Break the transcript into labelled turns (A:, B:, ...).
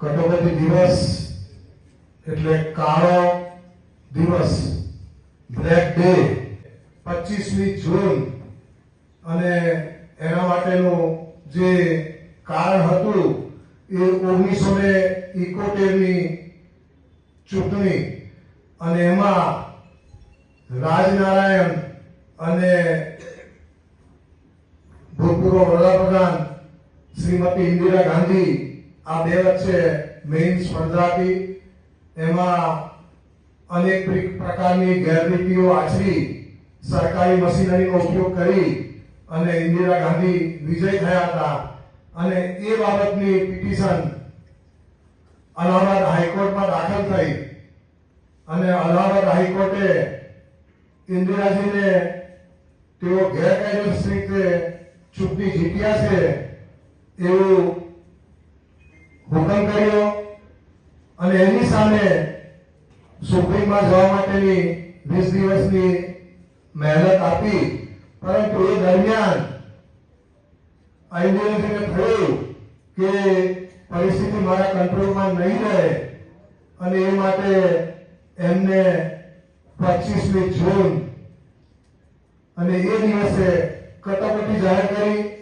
A: કટોકટી દિવસ એટલે કાળો દિવસ. બ્લેક ડે પચીસમી જૂન. અને એના માટેનું જે કારણ હતું, એ ઓગણીસો ને ઇકોતેરની ચૂંટણી. અને એમાં રાજનારાયણ અને ભૂતપૂર્વ વડાપ્રધાન શ્રીમતી ઇન્દિરા ગાંધી આ બે વચ્ચે મેઇન સ્પર્ધા હતી એમાં અનેક પ્રકારની ગેરરીતિઓ આચરી, સરકારી મશીનરીનો ઉપયોગ કરી અને ઇન્દિરા ગાંધી વિજય થયા હતા. અને એ બાબતની પિટિશન અલ્હાબાદ હાઈકોર્ટમાં દાખલ થઈ. અને અલ્હાબાદ હાઈકોર્ટે ઇન્દિરાજીને તેઓ ગેરકાયદેસર રીતે ચૂંટણી જીત્યા છે એવું હુકમ કર્યો અને એની સામે સુપ્રીમમાં જવા માટેની વીસ દિવસની મહેનત આપી, પરંતુ એ દરમિયાન આ થયું કે પરિસ્થિતિ મારા કંટ્રોલમાં નહીં રહે અને એ માટે એમને પચીસમી જૂન અને એ દિવસે કટોકટી જાહેર કરી